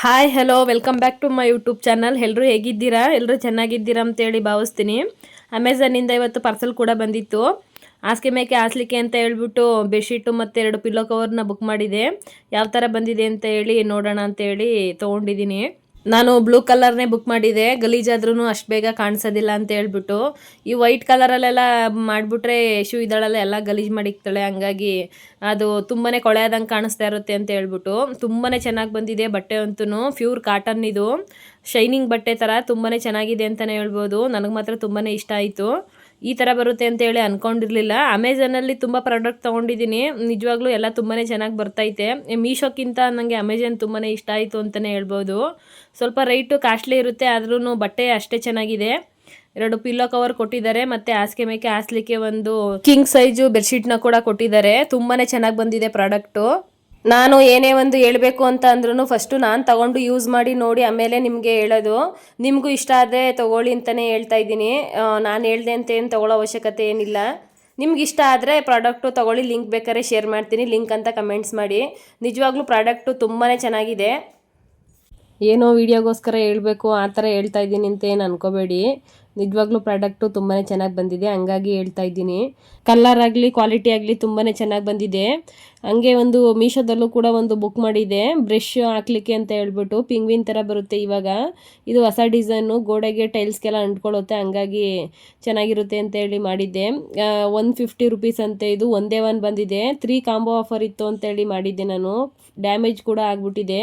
Hi hello welcome back to my YouTube channel ಎಲ್ಲರೂ ಹೇಗಿದ್ದೀರಾ? ಎಲ್ಲರೂ ಚೆನ್ನಾಗಿದ್ದೀರಾ ಅಂತೇಳಿ ಭಾವಿಸ್ತೀನಿ. ಅಮೆಝಾನಿಂದ ಇವತ್ತು ಪಾರ್ಸಲ್ ಕೂಡ ಬಂದಿತ್ತು. ಹಾಸಿಗೆ ಮೇಕೆ ಹಾಸ್ಲಿಕ್ಕೆ ಅಂತ ಹೇಳ್ಬಿಟ್ಟು ಬೆಡ್ಶೀಟು ಮತ್ತು ಎರಡು ಪಿಲ್ಲೋ ಕವರ್ನ ಬುಕ್ ಮಾಡಿದೆ. ಯಾವ ಥರ ಬಂದಿದೆ ಅಂತ ಹೇಳಿ ನೋಡೋಣ ಅಂತೇಳಿ ತೊಗೊಂಡಿದ್ದೀನಿ. ನಾನು ಬ್ಲೂ ಕಲರ್ನೇ ಬುಕ್ ಮಾಡಿದೆ. ಗಲೀಜಾದ್ರೂ ಅಷ್ಟು ಬೇಗ ಕಾಣಿಸೋದಿಲ್ಲ ಅಂತ ಹೇಳ್ಬಿಟ್ಟು. ಈ ವೈಟ್ ಕಲರಲ್ಲೆಲ್ಲ ಮಾಡಿಬಿಟ್ರೆ ಯಶು ಇದ್ದಾಳಲ್ಲ, ಎಲ್ಲ ಗಲೀಜು ಮಾಡಿಕ್ತಾಳೆ. ಹಂಗಾಗಿ ಅದು ತುಂಬಾ ಕೊಳೆಯಾದಂಗೆ ಕಾಣಿಸ್ತಾ ಇರುತ್ತೆ ಅಂತ ಹೇಳ್ಬಿಟ್ಟು. ತುಂಬಾ ಚೆನ್ನಾಗಿ ಬಂದಿದೆ ಬಟ್ಟೆ ಅಂತೂ ಪ್ಯೂರ್ ಕಾಟನ್ ಇದು. ಶೈನಿಂಗ್ ಬಟ್ಟೆ ಥರ ತುಂಬಾ ಚೆನ್ನಾಗಿದೆ ಅಂತಲೇ ಹೇಳ್ಬೋದು. ನನಗೆ ಮಾತ್ರ ತುಂಬಾ ಇಷ್ಟ ಆಯಿತು. ಈ ಥರ ಬರುತ್ತೆ ಅಂತೇಳಿ ಅಂದ್ಕೊಂಡಿರಲಿಲ್ಲ ಅಮೆಝಾನಲ್ಲಿ ತುಂಬ ಪ್ರಾಡಕ್ಟ್ ತೊಗೊಂಡಿದ್ದೀನಿ. ನಿಜವಾಗ್ಲೂ ಎಲ್ಲ ತುಂಬಾ ಚೆನ್ನಾಗಿ ಬರ್ತೈತೆ. ಮೀಶೋಕ್ಕಿಂತ ನನಗೆ ಅಮೆಝಾನ್ ತುಂಬಾ ಇಷ್ಟ ಆಯಿತು ಅಂತಲೇ ಹೇಳ್ಬೋದು. ಸ್ವಲ್ಪ ರೈಟು ಕಾಸ್ಟ್ಲಿ ಇರುತ್ತೆ ಆದ್ರೂ ಬಟ್ಟೆ ಅಷ್ಟೇ ಚೆನ್ನಾಗಿದೆ. ಎರಡು ಪಿಲ್ಲೋ ಕವರ್ ಕೊಟ್ಟಿದ್ದಾರೆ, ಮತ್ತೆ ಹಾಸಿಗೆ ಮೇಕೆ ಹಾಸ್ಲಿಕ್ಕೆ ಒಂದು ಕಿಂಗ್ ಸೈಜು ಬೆಡ್ಶೀಟ್ನ ಕೂಡ ಕೊಟ್ಟಿದ್ದಾರೆ. ತುಂಬಾ ಚೆನ್ನಾಗಿ ಬಂದಿದೆ ಪ್ರಾಡಕ್ಟು ನಾನು ಏನೇ ಒಂದು ಹೇಳಬೇಕು ಅಂತ ಅಂದ್ರೂ ಫಸ್ಟು ನಾನು ತಗೊಂಡು ಯೂಸ್ ಮಾಡಿ ನೋಡಿ ಆಮೇಲೆ ನಿಮಗೆ ಹೇಳೋದು. ನಿಮಗೂ ಇಷ್ಟ ಆದರೆ ತಗೊಳ್ಳಿ ಅಂತಲೇ ಹೇಳ್ತಾ ಇದ್ದೀನಿ. ನಾನು ಹೇಳ್ದೆ ಅಂತ ಏನು ತೊಗೊಳ್ಳೋ ಅವಶ್ಯಕತೆ ಏನಿಲ್ಲ. ನಿಮ್ಗೆ ಇಷ್ಟ ಆದರೆ ಪ್ರಾಡಕ್ಟು ತೊಗೊಳ್ಳಿ ಲಿಂಕ್ ಬೇಕಾದ್ರೆ ಶೇರ್ ಮಾಡ್ತೀನಿ. ಲಿಂಕ್ ಅಂತ ಕಮೆಂಟ್ಸ್ ಮಾಡಿ. ನಿಜವಾಗ್ಲೂ ಪ್ರಾಡಕ್ಟು ತುಂಬಾ ಚೆನ್ನಾಗಿದೆ. ಏನೋ ವೀಡಿಯೋಗೋಸ್ಕರ ಹೇಳಬೇಕು, ಆ ಥರ ಹೇಳ್ತಾ ಇದ್ದೀನಿ ಅಂತ ಏನು ಅನ್ಕೋಬೇಡಿ. ನಿಜವಾಗ್ಲೂ ಪ್ರಾಡಕ್ಟು ತುಂಬಾ ಚೆನ್ನಾಗಿ ಬಂದಿದೆ. ಹಂಗಾಗಿ ಹೇಳ್ತಾ ಇದ್ದೀನಿ. ಕಲರ್ ಆಗಲಿ ಕ್ವಾಲಿಟಿ ಆಗಲಿ ತುಂಬಾ ಚೆನ್ನಾಗಿ ಬಂದಿದೆ. ಹಂಗೆ ಒಂದು ಮೀಶೋದಲ್ಲೂ ಕೂಡ ಒಂದು ಬುಕ್ ಮಾಡಿದೆ. ಬ್ರಷ್ ಹಾಕ್ಲಿಕ್ಕೆ ಅಂತ ಹೇಳ್ಬಿಟ್ಟು ಪಿಂಗ್ವಿನ್ ಥರ ಬರುತ್ತೆ ಇವಾಗ. ಇದು ಹೊಸ ಡಿಸೈನು ಗೋಡೆಗೆ ಟೈಲ್ಸ್ಗೆಲ್ಲ ಅಂಟ್ಕೊಳ್ಳುತ್ತೆ. ಹಂಗಾಗಿ ಚೆನ್ನಾಗಿರುತ್ತೆ ಅಂತ ಹೇಳಿ ಮಾಡಿದ್ದೆ. ಒನ್ ಫಿಫ್ಟಿ ರುಪೀಸ್ ಅಂತೆ ಇದು ಒಂದೇ ಒನ್ ಬಂದಿದೆ. ತ್ರೀ ಕಾಂಬೋ ಆಫರ್ ಇತ್ತು ಅಂತೇಳಿ ಮಾಡಿದ್ದೆ ನಾನು. ಡ್ಯಾಮೇಜ್ ಕೂಡ ಆಗಿಬಿಟ್ಟಿದೆ.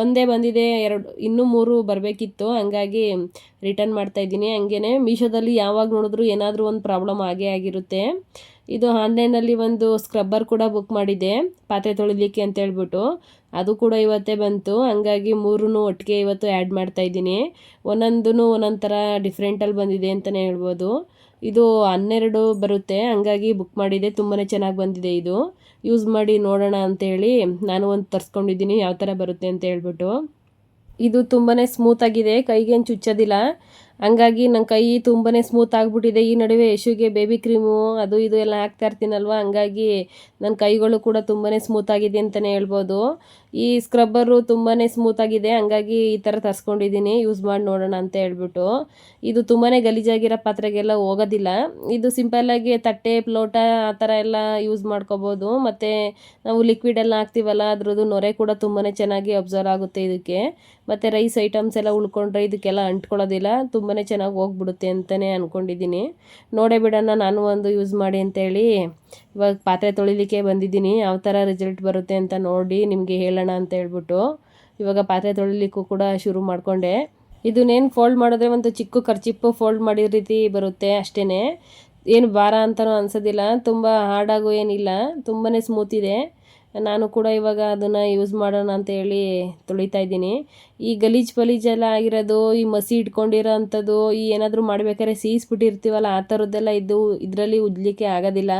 ಒಂದೇ ಬಂದಿದೆ, ಎರಡು, ಇನ್ನೂ ಮೂರು ಬರಬೇಕಿತ್ತು. ಹಂಗಾಗಿ ರಿಟರ್ನ್ ಮಾಡ್ತಾ ಇದ್ದೀನಿ. ಹಂಗೇ ಮೀಶೋದಲ್ಲಿ ಯಾವಾಗ ನೋಡಿದ್ರು ಏನಾದರೂ ಒಂದು ಪ್ರಾಬ್ಲಮ್ ಆಗೇ ಆಗಿರುತ್ತೆ. ಇದು ಆನ್ಲೈನಲ್ಲಿ ಒಂದು ಸ್ಕ್ರಬ್ಬರ್ ಕೂಡ ಬುಕ್ ಮಾಡಿದ್ದೆ, ಪಾತ್ರೆ ತೊಳಿಲಿಕ್ಕೆ ಅಂತ ಹೇಳ್ಬಿಟ್ಟು. ಅದು ಕೂಡ ಇವತ್ತೇ ಬಂತು. ಹಂಗಾಗಿ ಮೂರೂ ಒಟ್ಟಿಗೆ ಇವತ್ತು ಆ್ಯಡ್ ಮಾಡ್ತಾ ಇದ್ದೀನಿ. ಒಂದೊಂದೂ ಒಂದೊಂದು ಥರ ಡಿಫ್ರೆಂಟಲ್ಲಿ ಬಂದಿದೆ ಅಂತಲೇ ಹೇಳ್ಬೋದು. ಇದು ಹನ್ನೆರಡು ಬರುತ್ತೆ. ಹಂಗಾಗಿ ಬುಕ್ ಮಾಡಿದೆ ತುಂಬಾ ಚೆನ್ನಾಗಿ ಬಂದಿದೆ ಇದು. ಯೂಸ್ ಮಾಡಿ ನೋಡೋಣ ಅಂತೇಳಿ ನಾನು ಒಂದು ತರಿಸ್ಕೊಂಡಿದ್ದೀನಿ. ಯಾವ ಥರ ಬರುತ್ತೆ ಅಂತ ಹೇಳ್ಬಿಟ್ಟು. ಇದು ತುಂಬಾ ಸ್ಮೂತಾಗಿದೆ ಕೈಗೇನು ಚುಚ್ಚೋದಿಲ್ಲ. ಹಂಗಾಗಿ ನನ್ನ ಕೈ ತುಂಬಾ ಸ್ಮೂತ್ ಆಗಿಬಿಟ್ಟಿದೆ. ಈ ನಡುವೆ ಯಶುಗೆ ಬೇಬಿ ಕ್ರೀಮು ಅದು ಇದು ಎಲ್ಲ ಹಾಕ್ತಾ ಇರ್ತೀನಲ್ವ? ಹಂಗಾಗಿ ನನ್ನ ಕೈಗಳು ಕೂಡ ತುಂಬಾ ಸ್ಮೂತ್ ಆಗಿದೆ ಅಂತಲೇ ಹೇಳ್ಬೋದು. ಈ ಸ್ಕ್ರಬ್ಬರು ತುಂಬಾ ಸ್ಮೂತ್ ಆಗಿದೆ. ಹಂಗಾಗಿ ಈ ಥರ ತರಿಸ್ಕೊಂಡಿದ್ದೀನಿ ಯೂಸ್ ಮಾಡಿ ನೋಡೋಣ ಅಂತ ಹೇಳ್ಬಿಟ್ಟು. ಇದು ತುಂಬಾ ಗಲೀಜಾಗಿರೋ ಪಾತ್ರೆಗೆಲ್ಲ ಹೋಗೋದಿಲ್ಲ. ಇದು ಸಿಂಪಲ್ಲಾಗಿ ತಟ್ಟೆ, ಪ್ಲೋಟ ಆ ಥರ ಎಲ್ಲ ಯೂಸ್ ಮಾಡ್ಕೋಬೋದು. ಮತ್ತು ನಾವು ಲಿಕ್ವಿಡ್ ಎಲ್ಲ ಹಾಕ್ತೀವಲ್ಲ, ಅದ್ರದ್ದು ನೊರೆ ಕೂಡ ತುಂಬಾ ಚೆನ್ನಾಗಿ ಅಬ್ಸರ್ವ್ ಆಗುತ್ತೆ ಇದಕ್ಕೆ. ಮತ್ತು ರೈಸ್ ಐಟಮ್ಸ್ ಎಲ್ಲ ಉಳ್ಕೊಂಡ್ರೆ ಇದಕ್ಕೆಲ್ಲ ಅಂಟ್ಕೊಳ್ಳೋದಿಲ್ಲ. ತುಂಬಾ ಚೆನ್ನಾಗಿ ಹೋಗ್ಬಿಡುತ್ತೆ ಅಂತಲೇ ಅಂದ್ಕೊಂಡಿದ್ದೀನಿ ನೋಡೇ ಬಿಡೋಣ ನಾನು ಒಂದು ಯೂಸ್ ಮಾಡಿ ಅಂತೇಳಿ. ಇವಾಗ ಪಾತ್ರೆ ತೊಳಿಲಿಕ್ಕೆ ಬಂದಿದ್ದೀನಿ. ಯಾವ ಥರ ರಿಸಲ್ಟ್ ಬರುತ್ತೆ ಅಂತ ನೋಡಿ ನಿಮಗೆ ಹೇಳೋಣ ಅಂತ ಹೇಳ್ಬಿಟ್ಟು ಇವಾಗ ಪಾತ್ರೆ ತೊಳಿಲಿಕ್ಕೂ ಕೂಡ ಶುರು ಮಾಡಿಕೊಂಡೆ. ಇದನ್ನೇನು ಫೋಲ್ಡ್ ಮಾಡಿದ್ರೆ ಒಂದು ಚಿಕ್ಕ ಖರ್ಚಿಪ್ಪು ಫೋಲ್ಡ್ ಮಾಡಿದ ರೀತಿ ಬರುತ್ತೆ ಅಷ್ಟೇ ಏನು ಭಾರ ಅಂತಲೂ ಅನ್ಸೋದಿಲ್ಲ. ತುಂಬ ಹಾರ್ಡಾಗೂ ಏನಿಲ್ಲ. ತುಂಬಾ ಸ್ಮೂತ್ ಇದೆ. ನಾನು ಕೂಡ ಇವಾಗ ಅದನ್ನು ಯೂಸ್ ಮಾಡೋಣ ಅಂತ ಹೇಳಿ ತೊಳಿತಾ ಇದ್ದೀನಿ. ಈ ಗಲೀಜು ಪಲೀಜೆಲ್ಲ ಆಗಿರೋದು, ಈ ಮಸಿ ಇಟ್ಕೊಂಡಿರೋ ಅಂಥದ್ದು, ಈ ಏನಾದರೂ ಮಾಡ್ಬೇಕಾದ್ರೆ ಸೀಸ್ಬಿಟ್ಟಿರ್ತೀವಲ್ಲ, ಆ ಥರದ್ದೆಲ್ಲ ಇದ್ದು ಇದರಲ್ಲಿ ಉಜ್ಲಿಕ್ಕೆ ಆಗೋದಿಲ್ಲ.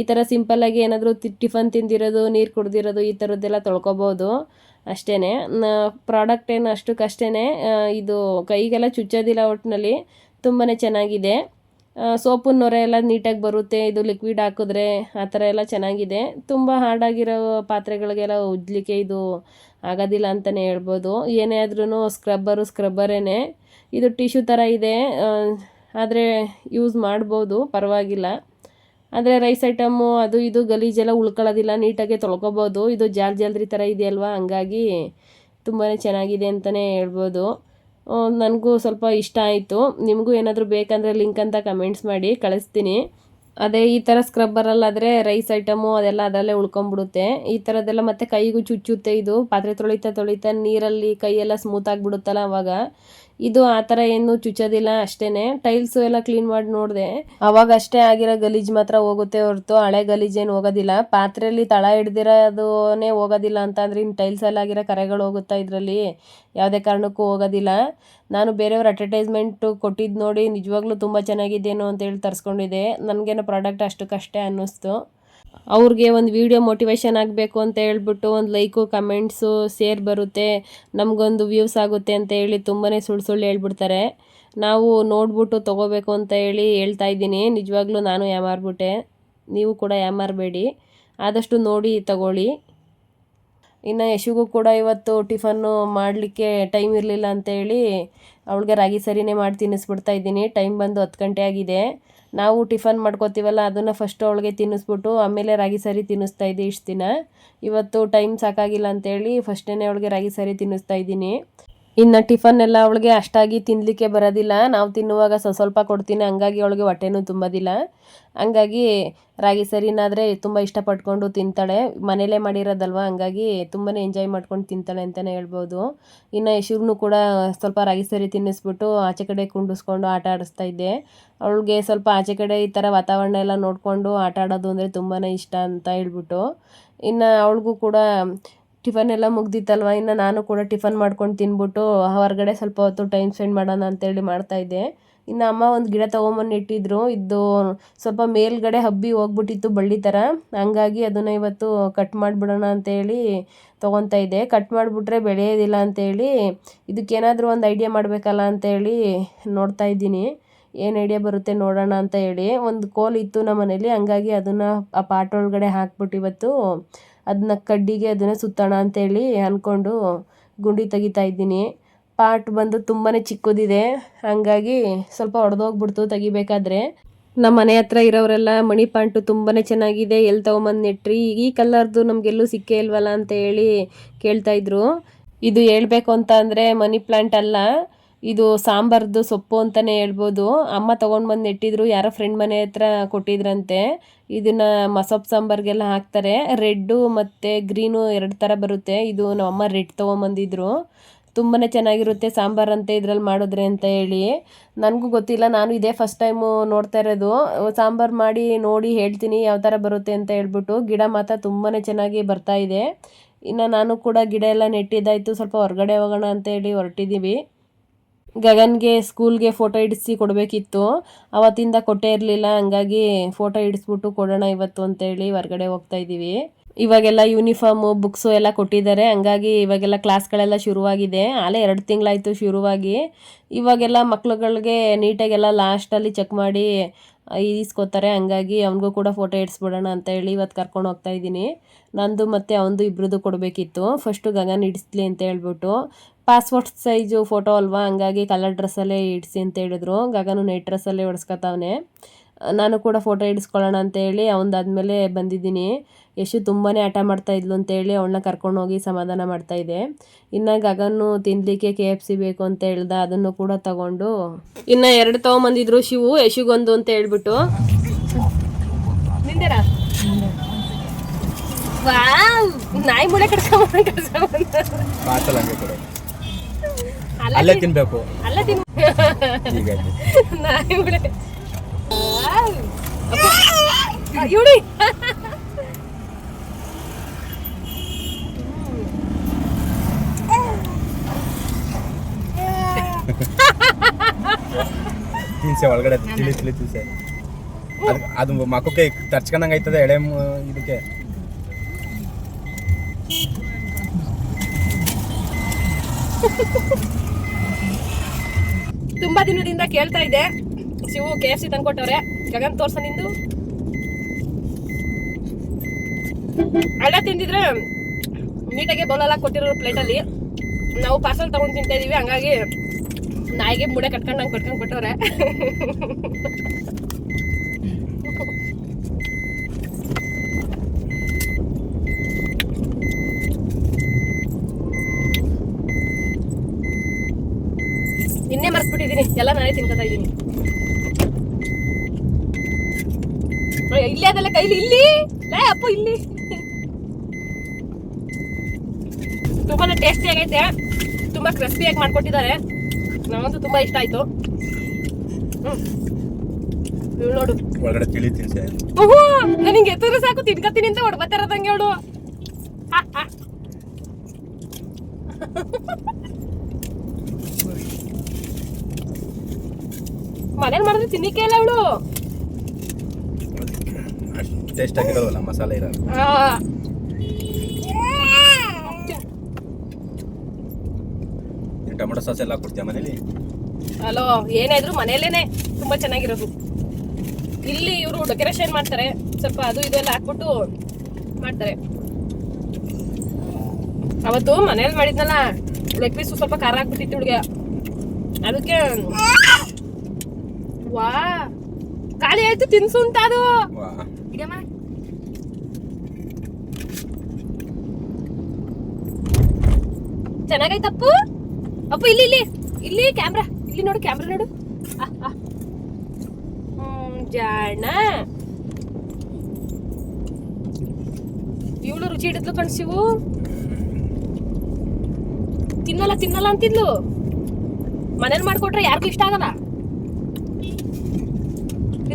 ಈ ಥರ ಸಿಂಪಲ್ಲಾಗಿ ಏನಾದರೂ ಟಿಫನ್ ತಿಂದಿರೋದು, ನೀರು ಕುಡ್ದಿರೋದು ಈ ಥರದ್ದೆಲ್ಲ ತೊಳ್ಕೊಬೋದು. ಅಷ್ಟೇ ಪ್ರಾಡಕ್ಟ್ ಏನು ಅಷ್ಟಕ್ಕಷ್ಟೇ ಇದು ಕೈಗೆಲ್ಲ ಚುಚ್ಚೋದಿಲ್ಲ ಒಟ್ಟಿನಲ್ಲಿ ತುಂಬಾ ಚೆನ್ನಾಗಿದೆ. ಸೋಪಿನ ನೊರೆ ಎಲ್ಲ ನೀಟಾಗಿ ಬರುತ್ತೆ. ಇದು ಲಿಕ್ವಿಡ್ ಹಾಕಿದ್ರೆ ಆ ಥರ ಎಲ್ಲ ಚೆನ್ನಾಗಿದೆ. ತುಂಬ ಹಾರ್ಡಾಗಿರೋ ಪಾತ್ರೆಗಳಿಗೆಲ್ಲ ಉಜ್ಲಿಕ್ಕೆ ಇದು ಆಗೋದಿಲ್ಲ ಅಂತಲೇ ಹೇಳ್ಬೋದು. ಏನೇ ಆದ್ರೂ ಸ್ಕ್ರಬ್ಬರು ಸ್ಕ್ರಬ್ಬರೇ ಇದು ಟಿಶ್ಯೂ ಥರ ಇದೆ. ಆದರೆ ಯೂಸ್ ಮಾಡ್ಬೋದು. ಪರವಾಗಿಲ್ಲ. ಆದರೆ ರೈಸ್ ಐಟಮು ಅದು ಇದು ಗಲೀಜೆಲ್ಲ ಉಳ್ಕೊಳ್ಳೋದಿಲ್ಲ, ನೀಟಾಗಿ ತೊಳ್ಕೊಬೋದು. ಇದು ಜಾಲ್ ಜಾಲ್ರಿ ಥರ ಇದೆಯಲ್ವಾ? ಹಂಗಾಗಿ ತುಂಬಾ ಚೆನ್ನಾಗಿದೆ ಅಂತಲೇ ಹೇಳ್ಬೋದು. ನನಗೂ ಸ್ವಲ್ಪ ಇಷ್ಟ ಆಯಿತು. ನಿಮಗೂ ಏನಾದರೂ ಬೇಕಂದರೆ ಲಿಂಕ್ ಅಂತ ಕಮೆಂಟ್ಸ್ ಮಾಡಿ, ಕಳಿಸ್ತೀನಿ. ಅದೇ ಈ ಥರ ಸ್ಕ್ರಬ್ಬರಲ್ಲಾದರೆ ರೈಸ್ ಐಟಮು ಅದೆಲ್ಲ ಅದರಲ್ಲೇ ಉಳ್ಕೊಂಬಿಡುತ್ತೆ ಈ ಥರದ್ದೆಲ್ಲ ಮತ್ತೆ ಕೈಗೂ ಚುಚ್ಚುತ್ತೆ ಇದು. ಪಾತ್ರೆ ತೊಳಿತಾ ತೊಳಿತಾ ನೀರಲ್ಲಿ ಕೈಯೆಲ್ಲ ಸ್ಮೂತ್ ಆಗಿಬಿಡುತ್ತಲ್ಲ ಅವಾಗ. ಇದು ಆ ಥರ ಏನು ಚುಚ್ಚೋದಿಲ್ಲ ಅಷ್ಟೇ ಟೈಲ್ಸು ಎಲ್ಲ ಕ್ಲೀನ್ ಮಾಡಿ ನೋಡಿದೆ. ಅವಾಗ ಅಷ್ಟೇ ಆಗಿರೋ ಗಲೀಜು ಮಾತ್ರ ಹೋಗುತ್ತೆ ಹೊರತು. ಹಳೆ ಗಲೀಜೇನು ಹೋಗೋದಿಲ್ಲ. ಪಾತ್ರೆಯಲ್ಲಿ ತಳ ಹಿಡ್ದಿರೋದೇ ಹೋಗೋದಿಲ್ಲ ಅಂತ ಅಂದ್ರೆ ಇನ್ನು ಟೈಲ್ಸಲ್ಲಾಗಿರೋ ಕರೆಗಳು ಹೋಗುತ್ತಾ ಇದರಲ್ಲಿ? ಯಾವುದೇ ಕಾರಣಕ್ಕೂ ಹೋಗೋದಿಲ್ಲ. ನಾನು ಬೇರೆಯವ್ರ ಅಡ್ವರ್ಟೈಸ್ಮೆಂಟು ಕೊಟ್ಟಿದ್ದು ನೋಡಿ ನಿಜವಾಗ್ಲೂ ತುಂಬ ಚೆನ್ನಾಗಿದ್ದೇನೋ ಅಂತೇಳಿ ತರಿಸ್ಕೊಂಡಿದ್ದೆ. ನನಗೇನೋ ಪ್ರಾಡಕ್ಟ್ ಅಷ್ಟಕ್ಕಷ್ಟೇ ಅನ್ನಿಸ್ತು. ಅವ್ರಿಗೆ ಒಂದು ವಿಡಿಯೋ ಮೋಟಿವೇಶನ್ ಆಗಬೇಕು ಅಂತ ಹೇಳ್ಬಿಟ್ಟು ಒಂದು ಲೈಕು ಕಮೆಂಟ್ಸು ಸೇರ್ ಬರುತ್ತೆ. ನಮಗೊಂದು ವ್ಯೂಸ್ ಆಗುತ್ತೆ ಅಂತ ಹೇಳಿ ತುಂಬಾ ಸುಳ್ಳು ಸುಳ್ಳು ಹೇಳ್ಬಿಡ್ತಾರೆ. ನಾವು ನೋಡ್ಬಿಟ್ಟು ತೊಗೋಬೇಕು ಅಂತ ಹೇಳಿ ಹೇಳ್ತಾ ಇದ್ದೀನಿ. ನಿಜವಾಗ್ಲೂ ನಾನು ಯಾಮಾರ್ಬಿಟ್ಟೆ. ನೀವು ಕೂಡ ಯಾಮಾರಬೇಡಿ. ಆದಷ್ಟು ನೋಡಿ ತಗೊಳ್ಳಿ. ಇನ್ನು ಯಶುಗೂ ಕೂಡ ಇವತ್ತು ಟಿಫನ್ನು ಮಾಡಲಿಕ್ಕೆ ಟೈಮ್ ಇರಲಿಲ್ಲ ಅಂತೇಳಿ ಅವಳಿಗೆ ರಾಗಿ ಸರಿನೇ ಮಾಡಿ ತಿನ್ನಿಸ್ಬಿಡ್ತಾ ಇದ್ದೀನಿ. ಟೈಮ್ ಬಂದು ಹತ್ತು ಗಂಟೆ ಆಗಿದೆ. ನಾವು ಟಿಫನ್ ಮಾಡ್ಕೋತೀವಲ್ಲ, ಅದನ್ನು ಫಸ್ಟ್ ಅವಳಿಗೆ ತಿನ್ನಿಸ್ಬಿಟ್ಟು ಆಮೇಲೆ ರಾಗಿ ಸರಿ ತಿನ್ನಿಸ್ತಾ ಇದ್ದೆ ಇಷ್ಟು ದಿನ. ಇವತ್ತು ಟೈಮ್ ಸಾಕಾಗಿಲ್ಲ ಅಂತೇಳಿ ಫಸ್ಟೇ ಅವಳಿಗೆ ರಾಗಿ ಸರಿ ತಿನ್ನಿಸ್ತಾ ಇದ್ದೀನಿ. ಇನ್ನು ಟಿಫನ್ ಎಲ್ಲ ಅವಳಿಗೆ ಅಷ್ಟಾಗಿ ತಿನ್ನಲಿಕ್ಕೆ ಬರೋದಿಲ್ಲ. ನಾವು ತಿನ್ನುವಾಗ ಸ್ವಲ್ಪ ಸ್ವಲ್ಪ ಕೊಡ್ತೀನಿ, ಹಂಗಾಗಿ ಅವಳಿಗೆ ಹೊಟ್ಟೆನೂ ತುಂಬೋದಿಲ್ಲ. ಹಂಗಾಗಿ ರಾಗಿ ಸರಿನಾದರೆ ತುಂಬ ಇಷ್ಟಪಟ್ಕೊಂಡು ತಿಂತಾಳೆ. ಮನೇಲೇ ಮಾಡಿರೋದಲ್ವ, ಹಂಗಾಗಿ ತುಂಬಾ ಎಂಜಾಯ್ ಮಾಡ್ಕೊಂಡು ತಿಂತಾಳೆ ಅಂತಲೇ ಹೇಳ್ಬೋದು. ಇನ್ನು ಯಶೂರ್ನು ಕೂಡ ಸ್ವಲ್ಪ ರಾಗಿ ಸರಿ ತಿನ್ನಿಸ್ಬಿಟ್ಟು ಆಚೆ ಕಡೆ ಕುಂಡಿಸ್ಕೊಂಡು ಆಟ ಆಡಿಸ್ತಾ ಇದ್ದೆ. ಅವಳಿಗೆ ಸ್ವಲ್ಪ ಆಚೆ ಕಡೆ ಈ ಥರ ವಾತಾವರಣ ಎಲ್ಲ ನೋಡಿಕೊಂಡು ಆಟ ಆಡೋದು ಅಂದರೆ ತುಂಬಾ ಇಷ್ಟ ಅಂತ ಹೇಳ್ಬಿಟ್ಟು. ಇನ್ನು ಅವಳಿಗೂ ಕೂಡ ಟಿಫನ್ ಎಲ್ಲ ಮುಗ್ದಿತ್ತಲ್ವ? ಇನ್ನು ನಾನು ಕೂಡ ಟಿಫನ್ ಮಾಡ್ಕೊಂಡು ತಿನ್ಬಿಟ್ಟು ಹೊರಗಡೆ ಸ್ವಲ್ಪ ಹೊತ್ತು ಟೈಮ್ ಸ್ಪೆಂಡ್ ಮಾಡೋಣ ಅಂತೇಳಿ ಮಾಡ್ತಾಯಿದ್ದೆ ಇನ್ನು ಅಮ್ಮ ಒಂದು ಗಿಡ ತೊಗೊಂಬಂದು ಇಟ್ಟಿದ್ರು. ಇದು ಸ್ವಲ್ಪ ಮೇಲ್ಗಡೆ ಹಬ್ಬಿ ಹೋಗ್ಬಿಟ್ಟಿತ್ತು ಬಳ್ಳಿ ಥರ ಹಂಗಾಗಿ ಅದನ್ನು ಇವತ್ತು ಕಟ್ ಮಾಡಿಬಿಡೋಣ ಅಂತೇಳಿ ತೊಗೊತಾ ಇದ್ದೆ. ಕಟ್ ಮಾಡಿಬಿಟ್ರೆ ಬೆಳೆಯೋದಿಲ್ಲ ಅಂತೇಳಿ ಇದಕ್ಕೇನಾದರೂ ಒಂದು ಐಡಿಯಾ ಮಾಡಬೇಕಲ್ಲ ಅಂತೇಳಿ ನೋಡ್ತಾ ಇದ್ದೀನಿ. ಏನು ಐಡಿಯಾ ಬರುತ್ತೆ ನೋಡೋಣ ಅಂತ ಹೇಳಿ. ಒಂದು ಕೋಲ್ ಇತ್ತು ನಮ್ಮ ಮನೇಲಿ ಹಂಗಾಗಿ ಅದನ್ನು ಆ ಪಾಟ್ ಒಳಗಡೆ ಹಾಕ್ಬಿಟ್ಟು ಇವತ್ತು ಅದನ್ನ ಕಡ್ಡಿಗೆ ಅದನ್ನು ಸುತ್ತೋಣ ಅಂತೇಳಿ ಅಂದ್ಕೊಂಡು ಗುಂಡಿ ತೆಗಿತಾ ಇದ್ದೀನಿ. ಪಾಟ್ ಬಂದು ತುಂಬಾ ಚಿಕ್ಕದಿದೆ. ಹಂಗಾಗಿ ಸ್ವಲ್ಪ ಹೊಡೆದೋಗ್ಬಿಡ್ತು ತೆಗಿಬೇಕಾದ್ರೆ. ನಮ್ಮ ಮನೆ ಹತ್ರ ಇರೋರೆಲ್ಲ ಮಣಿ ಪಾಂಟು ತುಂಬಾ ಚೆನ್ನಾಗಿದೆ. ಎಲ್ಲಿ ತೊಗೊಂಬಂದು ನೆಟ್ರಿ. ಈ ಕಲರ್ದು ನಮಗೆಲ್ಲೂ ಸಿಕ್ಕೇ ಇಲ್ವಲ್ಲ ಅಂತ ಹೇಳಿ ಕೇಳ್ತಾಯಿದ್ರು ಇದು ಹೇಳ್ಬೇಕು ಅಂತ ಅಂದರೆ ಮನಿ ಪ್ಲಾಂಟ್ ಅಲ್ಲ. ಇದು ಸಾಂಬಾರ್ದು ಸೊಪ್ಪು ಅಂತಲೇ ಹೇಳ್ಬೋದು. ಅಮ್ಮ ತೊಗೊಂಡು ಬಂದು ನೆಟ್ಟಿದ್ರು, ಯಾರೋ ಫ್ರೆಂಡ್ ಮನೆ ಹತ್ರ ಕೊಟ್ಟಿದ್ರಂತೆ. ಇದನ್ನು ಮಸೊಪ್ಪು ಸಾಂಬಾರ್ಗೆಲ್ಲ ಹಾಕ್ತಾರೆ. ರೆಡ್ಡು ಮತ್ತು ಗ್ರೀನು ಎರಡು ಥರ ಬರುತ್ತೆ. ಇದು ನಮ್ಮಮ್ಮ ರೆಡ್ ತೊಗೊಂಬಂದಿದ್ರು. ತುಂಬಾ ಚೆನ್ನಾಗಿರುತ್ತೆ ಸಾಂಬಾರು ಅಂತ ಇದ್ರಲ್ಲಿ ಮಾಡಿದ್ರೆ ಅಂತ ಹೇಳಿ. ನನಗೂ ಗೊತ್ತಿಲ್ಲ, ನಾನು ಇದೇ ಫಸ್ಟ್ ಟೈಮು ನೋಡ್ತಾ ಇರೋದು. ಸಾಂಬಾರು ಮಾಡಿ ನೋಡಿ ಹೇಳ್ತೀನಿ ಯಾವ ಥರ ಬರುತ್ತೆ ಅಂತ ಹೇಳ್ಬಿಟ್ಟು. ಗಿಡ ಮಾತ್ರ ತುಂಬಾ ಚೆನ್ನಾಗಿ ಬರ್ತಾ ಇದೆ. ಇನ್ನು ನಾನು ಕೂಡ ಗಿಡ ಎಲ್ಲ ನೆಟ್ಟಿದ್ದಾಯಿತು. ಸ್ವಲ್ಪ ಹೊರಗಡೆ ಹೋಗೋಣ ಅಂತ ಹೇಳಿ ಹೊರಟಿದ್ದೀವಿ ಗಗನ್ಗೆ ಸ್ಕೂಲ್ಗೆ ಫೋಟೋ ಹಿಡಿಸಿ ಕೊಡಬೇಕಿತ್ತು. ಅವತ್ತಿಂದ ಕೊಟ್ಟೇ ಇರಲಿಲ್ಲ. ಹಂಗಾಗಿ ಫೋಟೋ ಹಿಡಿಸ್ಬಿಟ್ಟು ಕೊಡೋಣ ಇವತ್ತು ಅಂತೇಳಿ ಹೊರಗಡೆ ಹೋಗ್ತಾ ಇದ್ದೀವಿ. ಇವಾಗೆಲ್ಲ ಯೂನಿಫಾರ್ಮು, ಬುಕ್ಸು ಎಲ್ಲ ಕೊಟ್ಟಿದ್ದಾರೆ. ಹಂಗಾಗಿ ಇವಾಗೆಲ್ಲ ಕ್ಲಾಸ್ಗಳೆಲ್ಲ ಶುರುವಾಗಿದೆ. ಆಲೇ ಎರಡು ತಿಂಗಳಾಯಿತು ಶುರುವಾಗಿ. ಇವಾಗೆಲ್ಲ ಮಕ್ಳುಗಳಿಗೆ ನೀಟಾಗೆಲ್ಲ ಲಾಸ್ಟಲ್ಲಿ ಚೆಕ್ ಮಾಡಿ ಈಸ್ಕೋತಾರೆ ಹಂಗಾಗಿ ಅವನಿಗೂ ಕೂಡ ಫೋಟೋ ಇಡಿಸ್ಬಿಡೋಣ ಅಂತ ಹೇಳಿ ಇವತ್ತು ಕರ್ಕೊಂಡು ಹೋಗ್ತಾ ಇದ್ದೀನಿ. ನಂದು ಮತ್ತು ಅವನದು ಇಬ್ಬರದು ಕೊಡಬೇಕಿತ್ತು. ಫಸ್ಟು ಗಗನ್ ಹಿಡಿಸ್ಲಿ ಅಂತ ಹೇಳ್ಬಿಟ್ಟು. ಪಾಸ್ಪೋರ್ಟ್ ಸೈಜು ಫೋಟೋ ಅಲ್ವಾ? ಹಂಗಾಗಿ ಕಲರ್ ಡ್ರೆಸ್ಸಲ್ಲೇ ಇಡಿಸಿ ಅಂತ ಹೇಳಿದ್ರು. ಗಗನು ನೈಟ್ ಡ್ರೆಸ್ಸಲ್ಲೇ ಹೊಡ್ಸ್ಕೊತಾವನೆ. ನಾನು ಕೂಡ ಫೋಟೋ ಇಡಿಸ್ಕೊಳ್ಳೋಣ ಅಂತೇಳಿ ಅವನದಾದ್ಮೇಲೆ ಬಂದಿದ್ದೀನಿ. ಯಶು ತುಂಬಾ ಆಟ ಮಾಡ್ತಾ ಇದ್ಲು ಅಂತೇಳಿ ಅವಳನ್ನ ಕರ್ಕೊಂಡು ಹೋಗಿ ಸಮಾಧಾನ ಮಾಡ್ತಾ ಇದೆ. ಇನ್ನು ಗಗನ್ನು ತಿನ್ಲಿಕ್ಕೆ ಕೆ ಎಫ್ ಸಿ ಬೇಕು ಅಂತ ಹೇಳ್ದ, ಅದನ್ನು ಕೂಡ ತಗೊಂಡು. ಇನ್ನು ಎರಡು ತೊಗೊಂಬಂದಿದ್ರು ಶಿವು, ಯಶುಗೊಂದು ಅಂತ ಹೇಳ್ಬಿಟ್ಟು. ನಾಯಿ ಮುಳೆ ಕಟ್ಸ್ಕೊಂಬಂದ ಪಾರ್ಸಲ್ ಹಂಗೆ ಕೊಡು ಅಲ್ಲ ತಿನ್ಬೇಕು. ಅಲ್ಲ ತಿನ್ ನಾಯಿ ಮುಳೆ ಇವಡಿ. ತಿನ್ಸೆ ಒಳಗಡೆ ತಿಳಿ ತಿಳಿ ತಿನ್ಸೆ. ಅದು ಮಕ್ಕಕ್ಕೆ ತರ್ಚ್ಕೊಂಡಂಗೆ ಆಯ್ತದೆ ಎಳೆ ಇದಕ್ಕೆ. ತುಂಬಾ ದಿನದಿಂದ ಕೇಳ್ತಾ ಇದ್ದೆ ಶಿವು ಕೆ ಎಫ್ ಸಿ ತಂದ್ಕೊಟ್ಟವ್ರೆ ಗಗನ್ ತೋರ್ಸ ನಿಂದು. ಅಲ್ಲ ತಿಂದಿದ್ರೆ ನೀಟಾಗಿ ಬೌಲೆಲ್ಲ ಕೊಟ್ಟಿರೋ ಪ್ಲೇಟಲ್ಲಿ ನಾವು ಪಾರ್ಸಲ್ ತಗೊಂಡು ತಿಂತಾ ಇದೀವಿ. ಹಂಗಾಗಿ ನಾಯಿಗೆ ಮುಡೆ ಕಟ್ಕೊಂಡು ನಂಗೆ ಕಟ್ಕೊಂಡು ಕೊಟ್ಟವ್ರೆ. ಮರ್ಸ್ಬಿಟ್ಟಿದ್ದೀನಿ ಎಲ್ಲ ನಾನೇ ತಿನ್ಕೋತಾ ಇದ್ದೀನಿ. ಇಲ್ಲಿ ಅದೆಲ್ಲ ಕೈಲಿ ಇಲ್ಲಿ? ಲೇ ಅಪ್ಪ ಇಲ್ಲಿ. ತುಂಬಾ ಟೇಸ್ಟಿ ಆಗೈತೆ. ತುಂಬಾ ಕ್ರಿಸ್ಪಿಯಾಗಿ ಮಾಡ್ಕೊಟ್ಟಿದ್ದಾರೆ. ನನಗಂತೂ ತುಂಬಾ ಇಷ್ಟ ಆಯ್ತು. ಹ್ಮ್. ನೋಡು. ಒಳಗಡೆ ತಿಳಿ ತಿನ್ಸೆ. ಓಹೋ ನನಗೆ ಎತ್ತಿದ್ರೆ ಸಾಕು ತಿನ್ಕತ್ತೀನಿ ಅಂತ ಹೊಡ್ಬತ್ತಾರದಂಗೆ ಅವಳು. ಮನೇಲಿ ಮಾಡಿದ್ರೆ ತಿನ್ನಿಕ್ಕೆ ಇಲ್ಲ ಅವಳು ಟೇಸ್ಟ್ ಆಗಿರೋಲ್ಲ ಮಸಾಲೆ ನೀನು ಟೊಮೊಟೊ ಸಾಸ್ ಎಲ್ಲ ಕೊಡ್ತೀಯ ಮನೇಲಿ? ಹಲೋ ಏನೇ ಇದ್ರು ಮನೇಲೇನೆ ತುಂಬಾ ಚೆನ್ನಾಗಿರೋದು. ಇಲ್ಲಿ ಇವರು ಡೆಕೋರೇಷನ್ ಮಾಡ್ತಾರೆ. ಸ್ವಲ್ಪ ಅದು ಇದು ಎಲ್ಲ ಹಾಕ್ಬಿಟ್ಟು ಮಾಡ್ತಾರೆ. ಅವತ್ತು ಮನೇಲಿ ಮಾಡಿದ್ನಲ್ಲ ಲೆಗ್ ಪೀಸು ಸ್ವಲ್ಪ ಖಾರ ಹಾಕ್ಬಿಟ್ಟಿತ್ತು ಹುಡುಗ. ಅದಕ್ಕೆ ವಾ. ಖಾಲಿ ಆಯ್ತು ತಿನ್ಸು ಅಂತ ಅದು ಚೆನ್ನಾಗೈತಪ್ಪು ಅಪ್ಪು? ಇಲ್ಲಿ ಇಲ್ಲಿ. ಇಲ್ಲಿ ಕ್ಯಾಮ್ರಾ ಇಲ್ಲಿ ನೋಡು ಕ್ಯಾಮ್ರಾ ನೋಡು. ಜಾಣ. ಇವಳು ರುಚಿ ಹಿಡಿದ್ಲು ಕಣ್ಸಿವು ತಿನ್ನಲ್ಲ ತಿನ್ನಲ್ಲ ಅಂತಿದ್ಲು. ಮನೇಲಿ ಮಾಡ್ಕೊಟ್ರೆ ಯಾರಿಗೂ ಇಷ್ಟ ಆಗಲ್ಲ.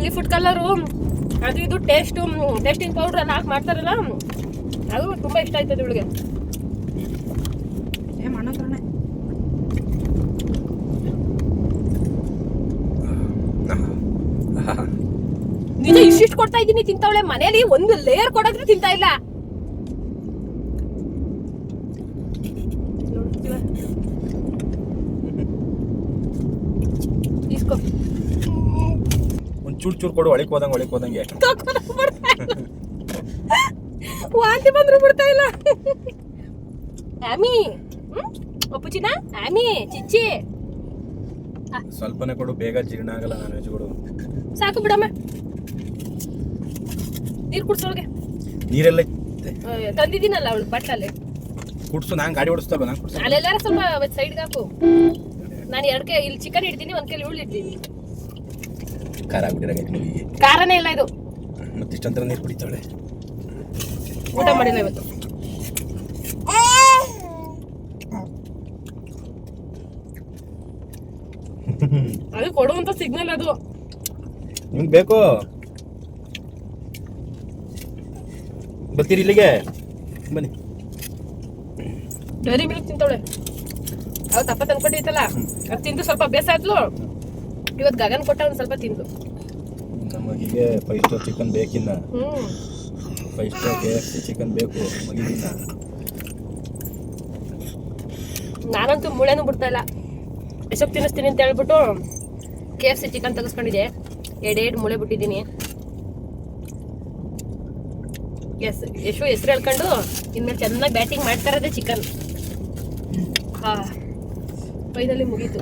ಇಲ್ಲಿ ಫುಡ್ ಕಲರು ಅದು ಇದು ಟೇಸ್ಟು ಟೇಸ್ಟಿಂಗ್ ಪೌಡ್ರ್ ಎಲ್ಲ ಹಾಕಿ ಮಾಡ್ತಾರಲ್ಲ ಅದು ತುಂಬಾ ಇಷ್ಟ ಆಯ್ತದೆ ಇವಳಿಗೆ. ನಿಜ ಇಷ್ಟಿಷ್ಟು ಕೊಡ್ತಾ ಇದ್ದೀನಿ ತಿಂತಾವಳೆ ಮನೇಲಿ ಒಂದು ಲೇಯರ್ ಕೊಡೋದ್ರೆ ತಿಂತಾ ಇಲ್ಲ ಇಸ್ಕೋ ಒಂದ್ ಚೂರ್ ಕೊಡು ಒಳಕ್ ಹೋದಂಗೆ ಒಳಕ್ ಹೋದಂಗೆ ವಾಂತಿ ಬಂದ್ರು ಬಿಡ್ತಾ ಇಲ್ಲ. ಆಮಿ? ಅಪ್ಪುಚಿನ ಆಮಿ ಚಿಚ್ಚಿ. ಸ್ವಲ್ಪನೇ ಕೊಡು ಬೇಗ ಜೀರ್ಣ ಆಗಲ್ಲ ನಾನ್ ವೆಜ್ ಕೊಡು. ಸಾಕು ಬಿಡಮ್ಮ. ನೀರು ಕುಡ್ಸೋಳ್ಗೆ ನೀರೆಲ್ಲ ತಂದಿದ್ದೀನಲ್ಲ ಅವಳು ಬಟ್ಲಲ್ಲಿ ಕುಡ್ಸು ನಾನ್ ಗಾಡಿ ಓಡಿಸ್ತಲ್ವ ನಾನು ಕುಡ್ಸು ಅಲ್ಲೆಲ್ಲಾರ ಸ್ವಲ್ಪ ಸೈಡ್ಗೆ ಹಾಕು. ನಾನು ಎರಡು ಕೈ ಇಲ್ಲಿ ಚಿಕನ್ ಇಡ್ತೀನಿ ಒಂದ್ ಕೈಲಿ ಉಳ್ಳಿ ಇಡ್ತೀನಿ. ಖಾರ ಆಗ್ಬಿಟ್ಟಿರಂಗೈತೆ ಮಗಿಗೆ ಖಾರನೇ ಇಲ್ಲ ಇದು. ಮತ್ತೆ ಇಷ್ಟಂತರ ನೀರು ಕುಡಿತಾಳೆ. ಊಟ ಮಾಡಿಲ್ಲ ಇವತ್ತು. ಅದು ಕೊಡುವಂತ ಸಿಗ್ನಲ್ ಅದು. ನಿಮ್ಗೆ ಬೇಕು. ಬರ್ತೀರಿ ಇಲ್ಲಿಗೆ? ಬನ್ನಿ. ಡೈರಿ ಮಿಲ್ಕ್ ತಿಂತಾಳೆ ಅವ್ ತಪ್ಪ ತಂದ್ಕೊಟ್ಟಿತ್ತಲ್ಲ ಅದು ತಿಂದು ಸ್ವಲ್ಪ ಅಭ್ಯಾಸ ಆದ್ಲು. ಇವತ್ತು ಗಗನ್ ಕೊಟ್ಟ ಒಂದ್ ಸ್ವಲ್ಪ ತಿಂದು ನಮಗೆ five star chicken ಬೇಕಿನ್ನ. Five star K F C chicken ಬೇಕು ಮಗಿಗಿನ್ನ. ನಾನಂತೂ ಮುಳೆನೂ ಬಿಡ್ತಾ ಇಲ್ಲ. ಎಷ್ಟೊತ್ತು ತಿನ್ನಿಸ್ತೀನಿ ಅಂತ ಹೇಳ್ಬಿಟ್ಟು ಕೆ ಎಫ್ ಸಿ ಚಿಕನ್ ತೆಗೆಸ್ಕೊಂಡಿದ್ದೆ. ಎರಡೆರಡು ಮುಳೆ ಬಿಟ್ಟಿದ್ದೀನಿ. ಎಸ್ ಯಶು ಹೆಸರು ಹೇಳ್ಕೊಂಡು ಇನ್ಮೇಲೆ ಚೆನ್ನಾಗಿ ಬ್ಯಾಟಿಂಗ್ ಮಾಡ್ತಾ ಇರೋದೇ ಚಿಕನ್ ಹಾ ಫೈನಲಿ ಮುಗೀತು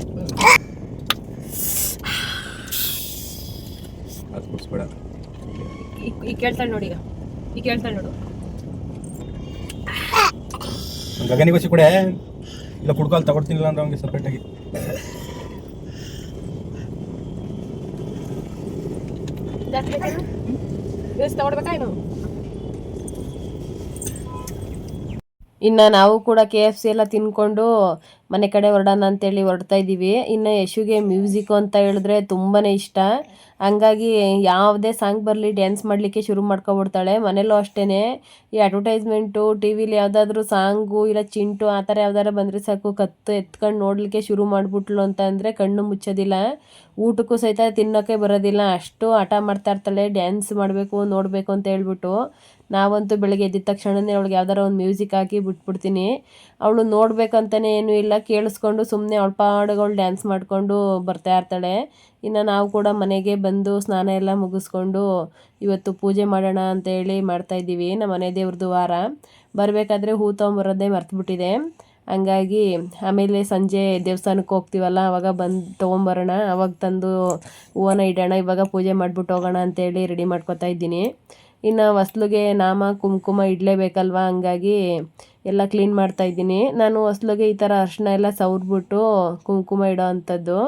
ಅದು ಕುಡಿಸ್ಬೇಡ ಈಗ ಈಗ ಕೇಳ್ತಾಳೆ ನೋಡಿ ಈಗ. ಈಗ ಕೇಳ್ತಾಳೆ ನೋಡು. ಗಗನಿಗೆ ಬಸಿ ಕೊಡೆ. ಇಲ್ಲ ಕುಡ್ಕೊಲ್ ತಗೊಡ್ತೀನಿಲ್ಲ ಅಂದ್ರೆ ಅವ್ನಿಗೆ ಸಪ್ರೇಟಾಗಿ ತಗೊಡ್ಬೇಕಾ ಏನು ಇನ್ನು ನಾವು ಕೂಡ ಕೆ ಎಫ್ ಸಿ ಎಲ್ಲ ತಿನ್ಕೊಂಡು ಮನೆ ಕಡೆ ಹೊರಡೋಣ ಅಂತೇಳಿ ಹೊರಡ್ತಾ ಇದ್ದೀವಿ. ಇನ್ನು ಯಶುಗೆ ಮ್ಯೂಸಿಕ್ ಅಂತ ಹೇಳಿದ್ರೆ ತುಂಬಾ ಇಷ್ಟ. ಹಂಗಾಗಿ ಯಾವುದೇ ಸಾಂಗ್ ಬರಲಿ ಡ್ಯಾನ್ಸ್ ಮಾಡಲಿಕ್ಕೆ ಶುರು ಮಾಡ್ಕೊಬಿಡ್ತಾಳೆ. ಮನೇಲೂ ಅಷ್ಟೇ ಈ ಅಡ್ವರ್ಟೈಸ್ಮೆಂಟು, ಟಿ ವಿಲಿ ಯಾವುದಾದ್ರೂ ಸಾಂಗು ಇಲ್ಲ ಚಿಂಟು ಆ ಥರ ಯಾವ್ದಾರ ಬಂದರೆ ಸಾಕು. ಕತ್ತು ಎತ್ಕೊಂಡು ನೋಡಲಿಕ್ಕೆ ಶುರು ಮಾಡಿಬಿಟ್ಲು ಅಂತ ಅಂದರೆ ಕಣ್ಣು ಮುಚ್ಚೋದಿಲ್ಲ. ಊಟಕ್ಕೂ ಸಹಿತ ತಿನ್ನೋಕ್ಕೆ ಬರೋದಿಲ್ಲ. ಅಷ್ಟು ಹಠ ಮಾಡ್ತಾ ಇರ್ತಾಳೆ. ಡ್ಯಾನ್ಸ್ ಮಾಡಬೇಕು, ನೋಡಬೇಕು ಅಂತ ಹೇಳ್ಬಿಟ್ಟು ನಾವಂತೂ ಬೆಳಗ್ಗೆ ಎದ್ದಿದ ತಕ್ಷಣನೇ ಅವಳಿಗೆ ಯಾವ್ದಾರ ಒಂದು ಮ್ಯೂಸಿಕ್ ಹಾಕಿ ಬಿಟ್ಬಿಡ್ತೀನಿ. ಅವಳು ನೋಡ್ಬೇಕಂತಲೇ ಏನೂ ಇಲ್ಲ. ಕೇಳಿಸ್ಕೊಂಡು ಸುಮ್ಮನೆ ಅವಳ ಡ್ಯಾನ್ಸ್ ಮಾಡಿಕೊಂಡು ಬರ್ತಾ ಇರ್ತಾಳೆ. ಇನ್ನು ನಾವು ಕೂಡ ಮನೆಗೆ ಬಂದು ಸ್ನಾನ ಎಲ್ಲ ಮುಗಿಸ್ಕೊಂಡು ಇವತ್ತು ಪೂಜೆ ಮಾಡೋಣ ಅಂತೇಳಿ ಮಾಡ್ತಾಯಿದ್ದೀವಿ ನಮ್ಮ ಮನೆ ದೇವ್ರದ್ದು ವಾರ. ಬರಬೇಕಾದ್ರೆ ಹೂ ತೊಗೊಂಬರೋದೇ ಮರ್ತುಬಿಟ್ಟಿದೆ. ಹಂಗಾಗಿ ಆಮೇಲೆ ಸಂಜೆ ದೇವಸ್ಥಾನಕ್ಕೆ ಹೋಗ್ತೀವಲ್ಲ ಆವಾಗ ಬಂದು ತೊಗೊಂಬರೋಣ. ಅವಾಗ ತಂದು ಹೂವನ್ನ ಇಡೋಣ. ಇವಾಗ ಪೂಜೆ ಮಾಡಿಬಿಟ್ಟು ಹೋಗೋಣ ಅಂತೇಳಿ ರೆಡಿ ಮಾಡ್ಕೊತಾ ಇದ್ದೀನಿ. ಇನ್ನು ಹೊಸ್ಲಿಗೆ ನಾಮ ಕುಂಕುಮ ಇಡಲೇಬೇಕಲ್ವ? ಹಂಗಾಗಿ ಎಲ್ಲ ಕ್ಲೀನ್ ಮಾಡ್ತಾ ಇದ್ದೀನಿ. ನಾನು ಹೊಸ್ಲಿಗೆ ಈ ಥರ ಅರಿಶಿನ ಎಲ್ಲ ಸವ್ರಿಬಿಟ್ಟು ಕುಂಕುಮ ಇಡೋ ಅಂಥದ್ದು.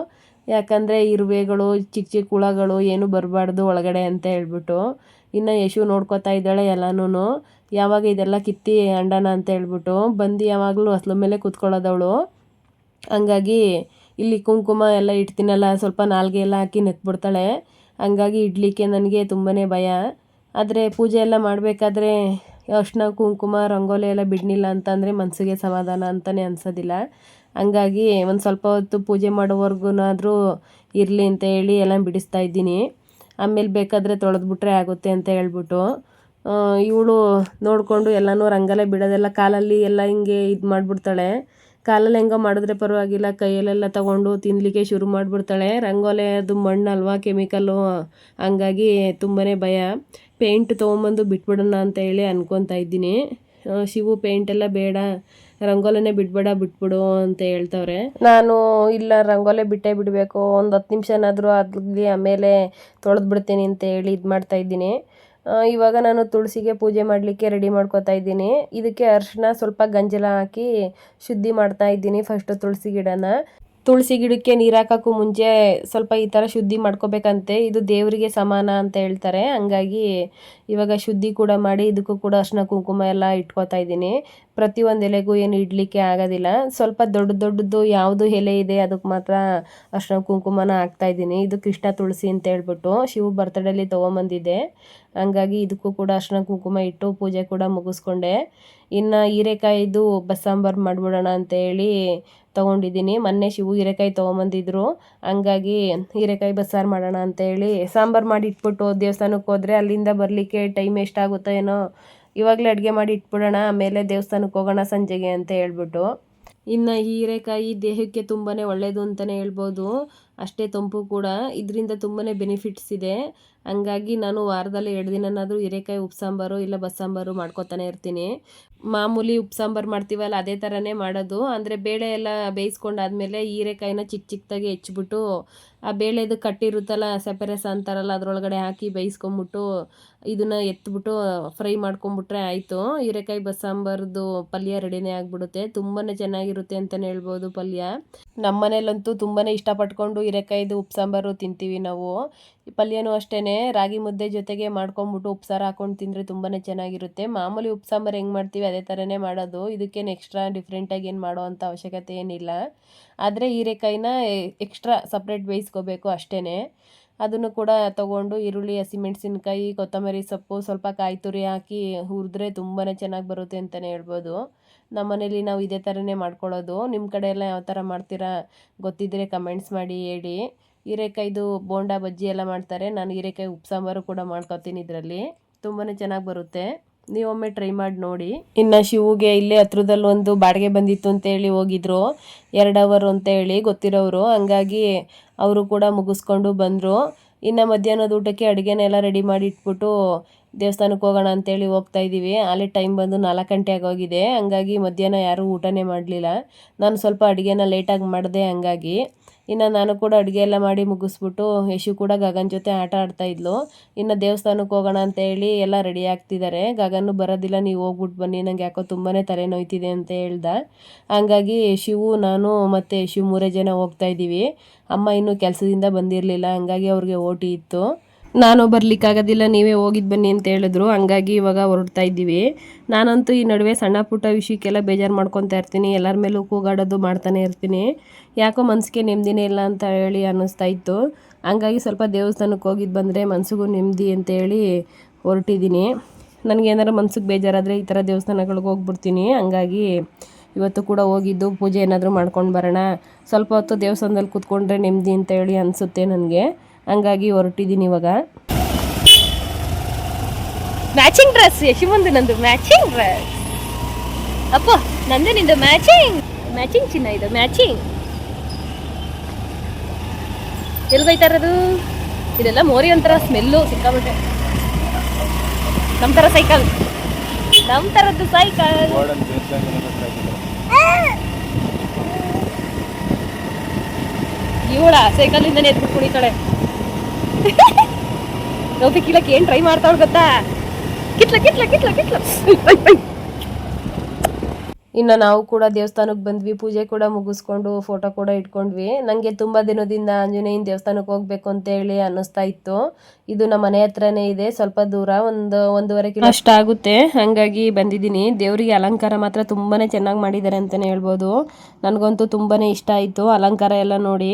ಯಾಕಂದರೆ ಇರುವೆಗಳು ಚಿಕ್ಕ ಚಿಕ್ಕ ಹುಳಗಳು ಏನು ಬರಬಾರ್ದು ಒಳಗಡೆ ಅಂತ ಹೇಳ್ಬಿಟ್ಟು. ಇನ್ನು ಯಶು ನೋಡ್ಕೋತಾ ಇದ್ದಾಳೆ ಎಲ್ಲನೂ ಯಾವಾಗ ಇದೆಲ್ಲ ಕಿತ್ತಿ ಅಂಡನ ಅಂತ ಹೇಳ್ಬಿಟ್ಟು. ಬಂದು ಯಾವಾಗಲೂ ಹೊಸ್ಲ ಮೇಲೆ ಕೂತ್ಕೊಳ್ಳೋದವಳು. ಹಂಗಾಗಿ ಇಲ್ಲಿ ಕುಂಕುಮ ಎಲ್ಲ ಇಡ್ತೀನಲ್ಲ, ಸ್ವಲ್ಪ ನಾಲ್ಗೆ ಎಲ್ಲ ಹಾಕಿ ನೆಕ್ಬಿಡ್ತಾಳೆ. ಹಂಗಾಗಿ ಇಡಲಿಕ್ಕೆ ನನಗೆ ತುಂಬಾ ಭಯ. ಆದರೆ ಪೂಜೆ ಎಲ್ಲ ಮಾಡಬೇಕಾದ್ರೆ ಅರ್ಶಿನ ಕುಂಕುಮ, ರಂಗೋಲಿ ಎಲ್ಲ ಬಿಡಲಿಲ್ಲ ಅಂತಂದರೆ ಮನಸ್ಸಿಗೆ ಸಮಾಧಾನ ಅಂತಲೇ ಅನ್ಸೋದಿಲ್ಲ. ಹಂಗಾಗಿ ಒಂದು ಸ್ವಲ್ಪ ಹೊತ್ತು ಪೂಜೆ ಮಾಡೋವರೆಗೂನಾದರೂ ಇರಲಿ ಅಂತ ಹೇಳಿ ಎಲ್ಲ ಬಿಡಿಸ್ತಾ ಇದ್ದೀನಿ. ಆಮೇಲೆ ಬೇಕಾದರೆ ತೊಳೆದ್ಬಿಟ್ರೆ ಆಗುತ್ತೆ ಅಂತ ಹೇಳ್ಬಿಟ್ಟು. ಇವಳು ನೋಡಿಕೊಂಡು ಎಲ್ಲನೂ ರಂಗೋಲೆ ಬಿಡೋದೆಲ್ಲ ಕಾಲಲ್ಲಿ ಎಲ್ಲ ಹಿಂಗೆ ಇದು ಮಾಡಿಬಿಡ್ತಾಳೆ. ಕಾಲಲ್ಲಿ ಹೆಂಗೋ ಮಾಡಿದ್ರೆ ಪರವಾಗಿಲ್ಲ. ಕೈಯಲ್ಲೆಲ್ಲ ತಗೊಂಡು ತಿನ್ನಲಿಕ್ಕೆ ಶುರು ಮಾಡಿಬಿಡ್ತಾಳೆ. ರಂಗೋಲೆ ಅದು ಮಣ್ಣಲ್ವಾ ಕೆಮಿಕಲ್ಲು? ಹಂಗಾಗಿ ತುಂಬಾ ಭಯ. ಪೇಂಟ್ ತೊಗೊಂಬಂದು ಬಿಟ್ಬಿಡೋಣ ಅಂತ ಹೇಳಿ ಅನ್ಕೊತಾ ಇದ್ದೀನಿ. ಶಿವು ಪೇಂಟ್ ಎಲ್ಲ ಬೇಡ. ರಂಗೋಲಿನೇ ಬಿಡ್ಬೇಡ, ಬಿಟ್ಬಿಡು ಅಂತ ಹೇಳ್ತವ್ರೆ. ನಾನು ಇಲ್ಲ, ರಂಗೋಲೆ ಬಿಟ್ಟೇ ಬಿಡಬೇಕು. ಒಂದು ಹತ್ತು ನಿಮಿಷನಾದರೂ ಆಗಲಿ, ಆಮೇಲೆ ತೊಳೆದು ಬಿಡ್ತೀನಿ ಅಂತ ಹೇಳಿ ಇದು ಮಾಡ್ತಾ ಇದ್ದೀನಿ. ಇವಾಗ ನಾನು ತುಳಸಿಗೆ ಪೂಜೆ ಮಾಡಲಿಕ್ಕೆ ರೆಡಿ ಮಾಡ್ಕೋತಾ ಇದ್ದೀನಿ. ಇದಕ್ಕೆ ಅರಿಶಿನ ಸ್ವಲ್ಪ ಗಂಜಲ ಹಾಕಿ ಶುದ್ಧಿ ಮಾಡ್ತಾ ಇದ್ದೀನಿ ಫಸ್ಟು ತುಳಸಿ ಗಿಡನ. ತುಳಸಿ ಗಿಡಕ್ಕೆ ನೀರು ಹಾಕೋಕ್ಕೂ ಮುಂಚೆ ಸ್ವಲ್ಪ ಈ ಥರ ಶುದ್ಧಿ ಮಾಡ್ಕೋಬೇಕಂತೆ. ಇದು ದೇವರಿಗೆ ಸಮಾನ ಅಂತ ಹೇಳ್ತಾರೆ. ಹಂಗಾಗಿ ಇವಾಗ ಶುದ್ಧಿ ಕೂಡ ಮಾಡಿ ಇದಕ್ಕೂ ಕೂಡ ಅರ್ಶಿನ ಕುಂಕುಮ ಎಲ್ಲ ಇಟ್ಕೋತಾ ಇದ್ದೀನಿ. ಪ್ರತಿಯೊಂದು ಎಲೆಗೂ ಏನು ಇಡಲಿಕ್ಕೆ ಆಗೋದಿಲ್ಲ. ಸ್ವಲ್ಪ ದೊಡ್ಡ ದೊಡ್ಡದು ಯಾವುದು ಎಲೆ ಇದೆ ಅದಕ್ಕೆ ಮಾತ್ರ ಅರ್ಶಿನ ಕುಂಕುಮನ ಹಾಕ್ತಾ ಇದ್ದೀನಿ. ಇದು ಕೃಷ್ಣ ತುಳಸಿ ಅಂತ ಹೇಳ್ಬಿಟ್ಟು ಶಿವ ಬರ್ತಡೇಲಿ ತೊಗೊಂಬಂದಿದ್ದೆ. ಹಂಗಾಗಿ ಇದಕ್ಕೂ ಕೂಡ ಅರ್ಶಿನ ಕುಂಕುಮ ಇಟ್ಟು ಪೂಜೆ ಕೂಡ ಮುಗಿಸ್ಕೊಂಡೆ. ಇನ್ನು ಹೀರೆಕಾಯಿದು ಬಸ್ಸಾಂಬಾರು ಮಾಡಿಬಿಡೋಣ ಅಂತ ಹೇಳಿ ತೊಗೊಂಡಿದ್ದೀನಿ. ಮೊನ್ನೆ ಶಿವು ಹೀರೆಕಾಯಿ ತೊಗೊಂಬಂದಿದ್ರು. ಹಂಗಾಗಿ ಹೀರೆಕಾಯಿ ಬಸ್ಸಾರು ಮಾಡೋಣ ಅಂತೇಳಿ ಸಾಂಬಾರು ಮಾಡಿ ಇಟ್ಬಿಟ್ಟು ದೇವಸ್ಥಾನಕ್ಕೆ ಹೋದರೆ ಅಲ್ಲಿಂದ ಬರಲಿಕ್ಕೆ ಟೈಮ್ ಎಷ್ಟಾಗುತ್ತೋ ಏನೋ ಇವಾಗಲೇ ಅಡುಗೆ ಮಾಡಿ ಇಟ್ಬಿಡೋಣ, ಆಮೇಲೆ ದೇವಸ್ಥಾನಕ್ಕೆ ಹೋಗೋಣ ಸಂಜೆಗೆ ಅಂತ ಹೇಳ್ಬಿಟ್ಟು. ಇನ್ನು ಹೀರೆಕಾಯಿ ದೇಹಕ್ಕೆ ತುಂಬಾ ಒಳ್ಳೆಯದು ಅಂತಲೇ ಹೇಳ್ಬೋದು. ಅಷ್ಟೇ ತಂಪು ಕೂಡ. ಇದರಿಂದ ತುಂಬಾ ಬೆನಿಫಿಟ್ಸ್ ಇದೆ. ಹಂಗಾಗಿ ನಾನು ವಾರದಲ್ಲಿ ಎರಡು ದಿನನಾದರೂ ಹೀರೆಕಾಯಿ ಉಪ್ಸಾಂಬಾರು ಇಲ್ಲ ಬಸ್ಸಾಂಬಾರು ಮಾಡ್ಕೊತಾನೆ ಇರ್ತೀನಿ. ಮಾಮೂಲಿ ಉಪ್ಸಾಂಬಾರು ಮಾಡ್ತೀವಲ್ಲ ಅದೇ ಥರನೇ ಮಾಡೋದು. ಅಂದರೆ ಬೇಳೆ ಎಲ್ಲ ಬೇಯಿಸ್ಕೊಂಡಾದ್ಮೇಲೆ ಹೀರೆಕಾಯಿನ ಚಿಕ್ಕ ಚಿಕ್ಕದಾಗಿ ಹೆಚ್ಚಿಬಿಟ್ಟು ಆ ಬೇಳೆದು ಕಟ್ಟಿರುತ್ತಲ್ಲ ಸೆಪರೆಸ ಅಂತಾರಲ್ಲ ಅದರೊಳಗಡೆ ಹಾಕಿ ಬೇಯಿಸ್ಕೊಂಬಿಟ್ಟು ಇದನ್ನು ಎತ್ಬಿಟ್ಟು ಫ್ರೈ ಮಾಡ್ಕೊಂಬಿಟ್ರೆ ಆಯಿತು. ಹೀರೆಕಾಯಿ ಬಸ್ಸಾಂಬಾರ್ದು ಪಲ್ಯ ರೆಡಿನೇ ಆಗಿಬಿಡುತ್ತೆ. ತುಂಬಾ ಚೆನ್ನಾಗಿರುತ್ತೆ ಅಂತಲೇ ಹೇಳ್ಬೋದು ಪಲ್ಯ. ನಮ್ಮ ಮನೇಲಂತೂ ತುಂಬಾ ಇಷ್ಟಪಟ್ಕೊಂಡು ಹೀರೆಕಾಯ್ದು ಉಪ್ಸಾಂಬಾರು ತಿಂತೀವಿ ನಾವು. ಈ ಪಲ್ಯನೂ ಅಷ್ಟೇ ರಾಗಿ ಮುದ್ದೆ ಜೊತೆಗೆ ಮಾಡ್ಕೊಂಬಿಟ್ಟು ಉಪ್ಸಾರು ಹಾಕೊಂಡು ತಿಂದರೆ ತುಂಬಾ ಚೆನ್ನಾಗಿರುತ್ತೆ. ಮಾಮೂಲಿ ಉಪ್ಸಾಂಬಾರು ಹೆಂಗೆ ಮಾಡ್ತೀವಿ ಅದೇ ಥರನೇ ಮಾಡೋದು. ಇದಕ್ಕೇನು ಎಕ್ಸ್ಟ್ರಾ ಡಿಫ್ರೆಂಟಾಗಿ ಏನು ಮಾಡೋ ಅಂಥ ಅವಶ್ಯಕತೆ ಏನಿಲ್ಲ. ಆದರೆ ಹೀರೆಕಾಯಿನ ಎಕ್ಸ್ಟ್ರಾ ಸಪ್ರೇಟ್ ಬೇಯಿಸ್ಕೋಬೇಕು ಅಷ್ಟೇ ಅದನ್ನು ಕೂಡ ತಗೊಂಡು ಈರುಳ್ಳಿ ಹಸಿಮೆಣಸಿನ್ಕಾಯಿ ಕೊತ್ತಂಬರಿ ಸೊಪ್ಪು, ಸ್ವಲ್ಪ ಕಾಯಿ ತುರಿ ಹಾಕಿ ಹುರಿದ್ರೆ ತುಂಬಾ ಚೆನ್ನಾಗಿ ಬರುತ್ತೆ ಅಂತಲೇ ಹೇಳ್ಬೋದು. ನಮ್ಮ ಮನೇಲಿ ನಾವು ಇದೇ ಥರನೇ ಮಾಡ್ಕೊಳ್ಳೋದು. ನಿಮ್ಮ ಕಡೆ ಎಲ್ಲ ಯಾವ ಥರ ಮಾಡ್ತೀರಾ ಗೊತ್ತಿದ್ದರೆ ಕಮೆಂಟ್ಸ್ ಮಾಡಿ ಹೇಳಿ. ಹೀರೆಕಾಯ್ದು ಬೋಂಡ ಬಜ್ಜಿ ಎಲ್ಲ ಮಾಡ್ತಾರೆ. ನಾನು ಹೀರೆಕಾಯಿ ಉಪ್ಸಾಂಬಾರು ಕೂಡ ಮಾಡ್ಕೊತೀನಿ ಇದರಲ್ಲಿ. ತುಂಬಾ ಚೆನ್ನಾಗಿ ಬರುತ್ತೆ. ನೀವೊಮ್ಮೆ ಟ್ರೈ ಮಾಡಿ ನೋಡಿ. ಇನ್ನು ಶಿವಗೆ ಇಲ್ಲೇ ಹತ್ರದಲ್ಲಿ ಒಂದು ಬಾಡಿಗೆ ಬಂದಿತ್ತು ಅಂತೇಳಿ ಹೋಗಿದ್ರು. ಎರಡು ಅವರ್ ಅಂತೇಳಿ ಗೊತ್ತಿರೋರು ಹಂಗಾಗಿ ಅವರು ಕೂಡ ಮುಗಿಸ್ಕೊಂಡು ಬಂದರು. ಇನ್ನು ಮಧ್ಯಾಹ್ನದ ಊಟಕ್ಕೆ ಅಡುಗೆನೆಲ್ಲ ರೆಡಿ ಮಾಡಿ ಇಟ್ಬಿಟ್ಟು ದೇವಸ್ಥಾನಕ್ಕೆ ಹೋಗೋಣ ಅಂತೇಳಿ ಹೋಗ್ತಾ ಇದ್ದೀವಿ ಅಲ್ಲಿ ಟೈಮ್ ಬಂದು ನಾಲ್ಕು ಗಂಟೆ ಆಗೋಗಿದೆ. ಹಂಗಾಗಿ ಮಧ್ಯಾಹ್ನ ಯಾರೂ ಊಟನೇ ಮಾಡಲಿಲ್ಲ. ನಾನು ಸ್ವಲ್ಪ ಅಡುಗೆನ ಲೇಟಾಗಿ ಮಾಡಿದೆ ಹಂಗಾಗಿ. ಇನ್ನು ನಾನು ಕೂಡ ಅಡುಗೆ ಎಲ್ಲ ಮಾಡಿ ಮುಗಿಸ್ಬಿಟ್ಟು ಯಶು ಕೂಡ ಗಗನ್ ಜೊತೆ ಆಟ ಆಡ್ತಾ ಇದ್ಲು. ಇನ್ನು ದೇವಸ್ಥಾನಕ್ಕೆ ಹೋಗೋಣ ಅಂತ ಹೇಳಿ ಎಲ್ಲ ರೆಡಿ ಆಗ್ತಿದ್ದಾರೆ ಗಗನ್ನು ಬರೋದಿಲ್ಲ, ನೀವು ಹೋಗ್ಬಿಟ್ಟು ಬನ್ನಿ. ನಂಗೆ ಯಾಕೋ ತುಂಬಾ ತಲೆನೋಯ್ತಿದೆ ಅಂತ ಹೇಳ್ದ. ಹಂಗಾಗಿ ಶಿವು ನಾನು ಮತ್ತು ಯಶು ಮೂರೇ ಜನ ಹೋಗ್ತಾ ಇದ್ದೀವಿ. ಅಮ್ಮ ಇನ್ನೂ ಕೆಲಸದಿಂದ ಬಂದಿರಲಿಲ್ಲ, ಹಂಗಾಗಿ ಅವ್ರಿಗೆ ಓಟಿ ಇತ್ತು. ನಾನು ಬರ್ಲಿಕ್ಕಾಗೋದಿಲ್ಲ, ನೀವೇ ಹೋಗಿದ್ದು ಬನ್ನಿ ಅಂತ ಹೇಳಿದ್ರು. ಹಂಗಾಗಿ ಇವಾಗ ಹೊರಡ್ತಾ ಇದ್ದೀವಿ. ನಾನಂತೂ ಈ ನಡುವೆ ಸಣ್ಣ ಪುಟ್ಟ ವಿಷಯಕ್ಕೆಲ್ಲ ಬೇಜಾರು ಮಾಡ್ಕೊತಾ ಇರ್ತೀನಿ. ಎಲ್ಲರ ಮೇಲೂ ಕೂಗಾಡೋದು ಮಾಡ್ತಾನೆ ಇರ್ತೀನಿ. ಯಾಕೋ ಮನಸ್ಸಿಗೆ ನೆಮ್ಮದಿನೇ ಇಲ್ಲ ಅಂತ ಹೇಳಿ ಅನ್ನಿಸ್ತಾ ಇತ್ತು. ಹಂಗಾಗಿ ಸ್ವಲ್ಪ ದೇವಸ್ಥಾನಕ್ಕೆ ಹೋಗಿದ್ದು ಬಂದರೆ ಮನಸ್ಸಿಗೂ ನೆಮ್ಮದಿ ಅಂತ ಹೇಳಿ ಹೊರಟಿದ್ದೀನಿ. ನನಗೇನಾರು ಮನ್ಸಿಗೆ ಬೇಜಾರಾದರೆ ಈ ಥರ ದೇವಸ್ಥಾನಗಳಿಗೆ ಹೋಗ್ಬಿಡ್ತೀನಿ. ಹಂಗಾಗಿ ಇವತ್ತು ಕೂಡ ಹೋಗಿದ್ದು ಪೂಜೆ ಏನಾದರೂ ಮಾಡ್ಕೊಂಡು ಬರೋಣ. ಸ್ವಲ್ಪ ಹೊತ್ತು ದೇವಸ್ಥಾನದಲ್ಲಿ ಕೂತ್ಕೊಂಡ್ರೆ ನೆಮ್ಮದಿ ಅಂತ ಹೇಳಿ ಅನಿಸುತ್ತೆ ನನಗೆ. ಹಂಗಾಗಿ ಹೊರಟಿದ್ದೀನಿ ಇವಾಗ. ಮ್ಯಾಚಿಂಗ್ ಡ್ರೆಸ್ ಯಶವಂದು ನಂದು ಮ್ಯಾಚಿಂಗ್ ಡ್ರೆಸ್ ಅಪ್ಪ ನಂದು ನಿಂದು ಮ್ಯಾಚಿಂಗ್ ಮ್ಯಾಚಿಂಗ್ ಚಿನ್ನ ಇದು ಮ್ಯಾಚಿಂಗ್ ಎಲ್ಗೈತಾ ಇರೋದು ಇದೆಲ್ಲ ಮೋರಿ ಒಂಥರ ಸ್ಮೆಲ್ಲು ಸಿಕ್ಕಾಬಿಟ್ಟೆ ನಮ್ಮ ಥರ ಸೈಕಲ್ ನಮ್ಮ ಥರದ್ದು ಸೈಕಲ್ ಇವಳ ಸೈಕಲಿಂದನೇ ಎದ್ಬಿಟ್ಟು ಕುಣಿತಾಳೆ ಕೀಳಕ್ಕೆ ಏನು ಟ್ರೈ ಮಾಡ್ತಾವ್ ಗೊತ್ತಾ ಕಿತ್ಲ ಕಿತ್ಲ ಕಿತ್ಲ ಕಿತ್ಲ. ಇನ್ನು ನಾವು ಕೂಡ ದೇವಸ್ಥಾನಕ್ಕೆ ಬಂದ್ವಿ. ಪೂಜೆ ಕೂಡ ಮುಗಿಸ್ಕೊಂಡು ಫೋಟೋ ಕೂಡ ಇಟ್ಕೊಂಡ್ವಿ. ನನಗೆ ತುಂಬ ದಿನದಿಂದ ಆಂಜನೇಯನ ದೇವಸ್ಥಾನಕ್ಕೆ ಹೋಗ್ಬೇಕು ಅಂತ ಹೇಳಿ ಅನ್ನಿಸ್ತಾ ಇತ್ತು. ಇದು ನಮ್ಮ ಮನೆ ಹತ್ರನೇ ಇದೆ. ಸ್ವಲ್ಪ ದೂರ, ಒಂದು ಒಂದೂವರೆ ಕಿಲೋ ಅಷ್ಟ ಆಗುತ್ತೆ. ಹಾಗಾಗಿ ಬಂದಿದ್ದೀನಿ. ದೇವರಿಗೆ ಅಲಂಕಾರ ಮಾತ್ರ ತುಂಬಾ ಚೆನ್ನಾಗಿ ಮಾಡಿದ್ದಾರೆ ಅಂತಲೇ ಹೇಳ್ಬೋದು. ನನಗಂತೂ ತುಂಬಾ ಇಷ್ಟ ಆಯಿತು ಅಲಂಕಾರ ಎಲ್ಲ ನೋಡಿ.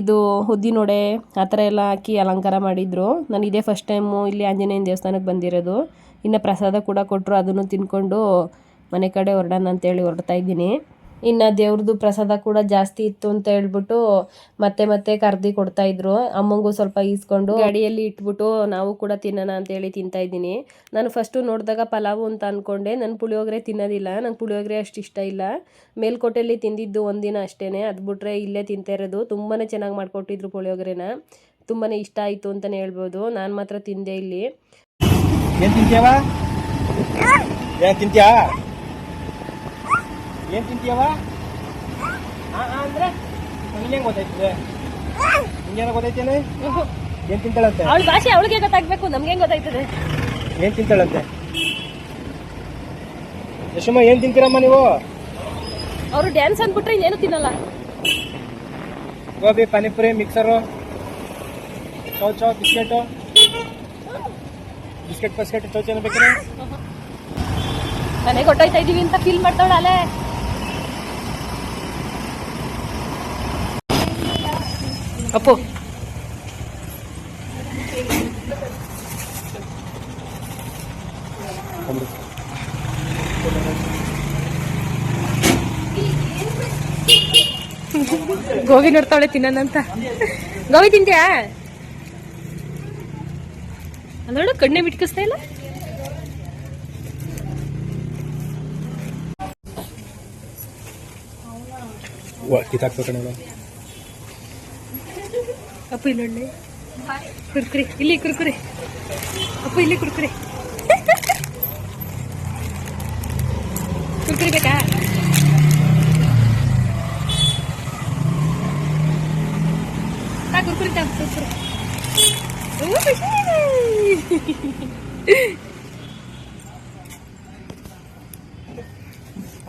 ಇದು ಉದ್ದಿನೊಡೆ ಆ ಥರ ಎಲ್ಲ ಹಾಕಿ ಅಲಂಕಾರ ಮಾಡಿದರು. ನಾನು ಇದೇ ಫಸ್ಟ್ ಟೈಮು ಇಲ್ಲಿ ಆಂಜನೇಯನ ದೇವಸ್ಥಾನಕ್ಕೆ ಬಂದಿರೋದು. ಇನ್ನು ಪ್ರಸಾದ ಕೂಡ ಕೊಟ್ಟರು ಅದನ್ನು ತಿನ್ಕೊಂಡು ಮನೆ ಕಡೆ ಹೊರಡೋಣ ಅಂತೇಳಿ ಹೊರಡ್ತಾ ಇದ್ದೀನಿ. ಇನ್ನು ದೇವ್ರದ್ದು ಪ್ರಸಾದ ಕೂಡ ಜಾಸ್ತಿ ಇತ್ತು ಅಂತ ಹೇಳ್ಬಿಟ್ಟು ಮತ್ತೆ ಮತ್ತೆ ಕರ್ದಿ ಕೊಡ್ತಾ ಇದ್ರು. ಅಮ್ಮಂಗೂ ಸ್ವಲ್ಪ ಈಸ್ಕೊಂಡು ಅಡಿಯಲ್ಲಿ ಇಟ್ಬಿಟ್ಟು ನಾವು ಕೂಡ ತಿನ್ನೋಣ ಅಂತೇಳಿ ತಿಂತಾ ಇದ್ದೀನಿ. ನಾನು ಫಸ್ಟು ನೋಡಿದಾಗ ಪಲಾವು ಅಂತ ಅಂದ್ಕೊಂಡೆ ನಾನು ಪುಳಿಯೋಗರೆ ತಿನ್ನೋದಿಲ್ಲ. ನಂಗೆ ಪುಳಿಯೋಗರೆ ಅಷ್ಟು ಇಷ್ಟ ಇಲ್ಲ. ಮೇಲ್ಕೋಟೆಯಲ್ಲಿ ತಿಂದಿದ್ದು ಒಂದಿನ ಅಷ್ಟೇ ಅದು ಬಿಟ್ಟರೆ ಇಲ್ಲೇ ತಿಂತಾ ಇರೋದು. ತುಂಬಾ ಚೆನ್ನಾಗಿ ಮಾಡಿಕೊಟ್ಟಿದ್ರು ಪುಳಿಯೋಗರೆನ. ತುಂಬಾ ಇಷ್ಟ ಆಯಿತು ಅಂತಲೇ ಹೇಳ್ಬೋದು. ನಾನು ಮಾತ್ರ ತಿಂದೆ ಇಲ್ಲಿ. ಏನು ತಿಂತೀಯಾ? ಏನ್ ತಿಂತೀಯವ ಆ ಆ ಅಂದ್ರೆ? ನಿಂಗೆ ಗೊತ್ತಾಯ್ತದೆ? ನಿಂಗೆ ಗೊತ್ತೈತೇನೆ ಏನ್ ತಿಂತಾಳಂತೆ? ಅವಳ ಭಾಷೆ ಅವಳಿಗೆ ಗೊತ್ತಾಗ್ಬೇಕು ನಮ್ಗೆ ಗೊತ್ತಾಯ್ತದೆ? ಏನ್ ತಿಂತಾಳಂತೆ? ಯಶಮ್ಮ ಏನ್ ತಿಂತೀರಮ್ಮ ನೀವು? ಅವರು ಡ್ಯಾನ್ಸ್ ಅಂದ್ಬಿಟ್ರೆ ಇನ್ನೇನು ತಿನ್ನಲ್ಲ. ಗೋಬಿ ಪಾನಿಪುರಿ ಮಿಕ್ಸರು. ಚೌಚೌ ಬಿಸ್ಕೆಟು. ಬಿಸ್ಕೆಟ್ ಬಸ್ಕೆಟ್ ಚೌಚನ ಬೇಕೇನೆ ಮನೆಗೆ ಹೊಟ್ಟೋಯ್ತಾ ಇದೀವಿ ಅಂತ ಫೀಲ್ ಮಾಡ್ತಾವಳ ಅಲ್ಲೇ. ಅಪ್ಪು. ಗೋಬಿ ನೋಡ್ತಾಳೆ ತಿನ್ನೋಣಂತ ಗೋಬಿ ತಿಂತ್ಯಾ? ನೋಡು ಕಣ್ಣೆ ಬಿಟ್ಕಿಸ್ತಾ ಇಲ್ಲ? ಕಿತ್ತಾಕ್ಬೇಕು ಅಪ್ಪು ಇಲ್ಲಿ ಒಳ್ಳೆ. ಕುರ್ಕುರಿ, ಇಲ್ಲಿ ಕುರ್ಕುರಿ. ಅಪ್ಪು ಇಲ್ಲಿ ಕುರ್ಕುರಿ. ಕುರ್ಕುರಿ ಬೇಕಾ? ತಾ ಕುರ್ಕುರಿ ತಾ, ಕುರ್ಕುರಿ.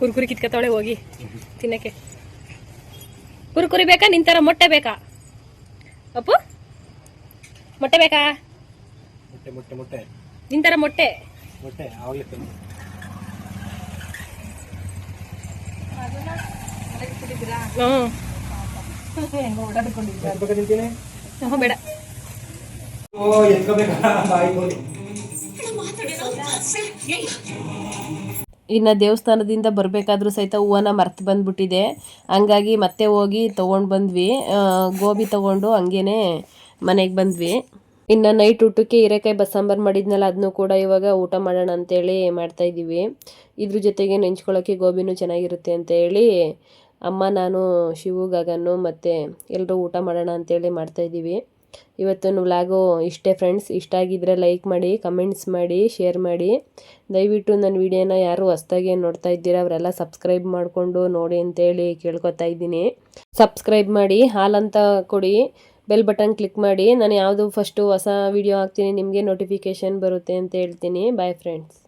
ಕುರ್ಕುರಿ. ಕಿತ್ಕತ್ತಾಳೆ ಹೋಗಿ, ತಿನ್ನಕ್ಕೆ. ಕುರ್ಕುರಿ ಬೇಕಾ? ನಿಂತರ ಮೊಟ್ಟೆ ಬೇಕಾ? ಅಪ್ಪು? ಮೊಟ್ಟೆ ಬೇಕಾ? ಮೊಟ್ಟೆ ಮೊಟ್ಟೆ ಮೊಟ್ಟೆ. ನಿಂತರ ಮೊಟ್ಟೆ. ಮೊಟ್ಟೆ ಆವಾಗಲೇ ತಿನ್ನು. ಹ್ಞೂ ಎತ್ಬೇಕು ತಿಂತೀನಿ ಹ್ಞೂ ಬೇಡ. ಓ ಎತ್ಕೋಬೇಕಾ ಬಾಯಿ ಗೋಲಿ ಇನ್ನು ದೇವಸ್ಥಾನದಿಂದ ಬರಬೇಕಾದ್ರೂ ಸಹಿತ ಹೂವನ್ನ ಮರ್ತು ಬಂದ್ಬಿಟ್ಟಿದೆ. ಹಂಗಾಗಿ ಮತ್ತೆ ಹೋಗಿ ತೊಗೊಂಡು ಬಂದ್ವಿ. ಗೋಬಿ ತೊಗೊಂಡು ಹಂಗೇ ಮನೆಗೆ ಬಂದ್ವಿ. ಇನ್ನು ನೈಟ್ ಊಟಕ್ಕೆ ಹೀರೆಕಾಯಿ ಬಸ್ಸಾಂಬಾರು ಮಾಡಿದ್ನಲ್ಲ ಅದನ್ನು ಕೂಡ ಇವಾಗ ಊಟ ಮಾಡೋಣ ಅಂತೇಳಿ ಮಾಡ್ತಾಯಿದ್ದೀವಿ ಇದ್ರ ಜೊತೆಗೆ ನೆಂಚ್ಕೊಳ್ಳೋಕ್ಕೆ ಗೋಬಿನೂ ಚೆನ್ನಾಗಿರುತ್ತೆ ಅಂತೇಳಿ ಅಮ್ಮ, ನಾನು, ಶಿವು, ಗಗನ್ನು ಮತ್ತು ಎಲ್ಲರೂ ಊಟ ಮಾಡೋಣ ಅಂತೇಳಿ ಮಾಡ್ತಾಯಿದ್ದೀವಿ ಇವತ್ತಿನ ವ್ಲಾಗು ಇಷ್ಟೇ ಫ್ರೆಂಡ್ಸ್ ಇಷ್ಟ ಆಗಿದ್ದರೆ ಲೈಕ್ ಮಾಡಿ ಕಮೆಂಟ್ಸ್ ಮಾಡಿ ಶೇರ್ ಮಾಡಿ. ದಯವಿಟ್ಟು ನನ್ನ ವಿಡಿಯೋನ ಯಾರು ಹೊಸ್ದಾಗಿ ನೋಡ್ತಾ ಇದ್ದೀರಾ, ಅವರೆಲ್ಲ ಸಬ್ಸ್ಕ್ರೈಬ್ ಮಾಡಿಕೊಂಡು ನೋಡಿ ಅಂತೇಳಿ ಕೇಳ್ಕೊತಾ ಇದ್ದೀನಿ. ಸಬ್ಸ್ಕ್ರೈಬ್ ಮಾಡಿ ಹಾಲಂತ ಕೊಡಿ ಬೆಲ್ ಬಟನ್ ಕ್ಲಿಕ್ ಮಾಡಿ. ನಾನು ಯಾವುದು ಫಸ್ಟು ಹೊಸ ವಿಡಿಯೋ ಹಾಕ್ತೀನಿ, ನಿಮಗೆ ನೋಟಿಫಿಕೇಷನ್ ಬರುತ್ತೆ ಅಂತ ಹೇಳ್ತೀನಿ. Bye friends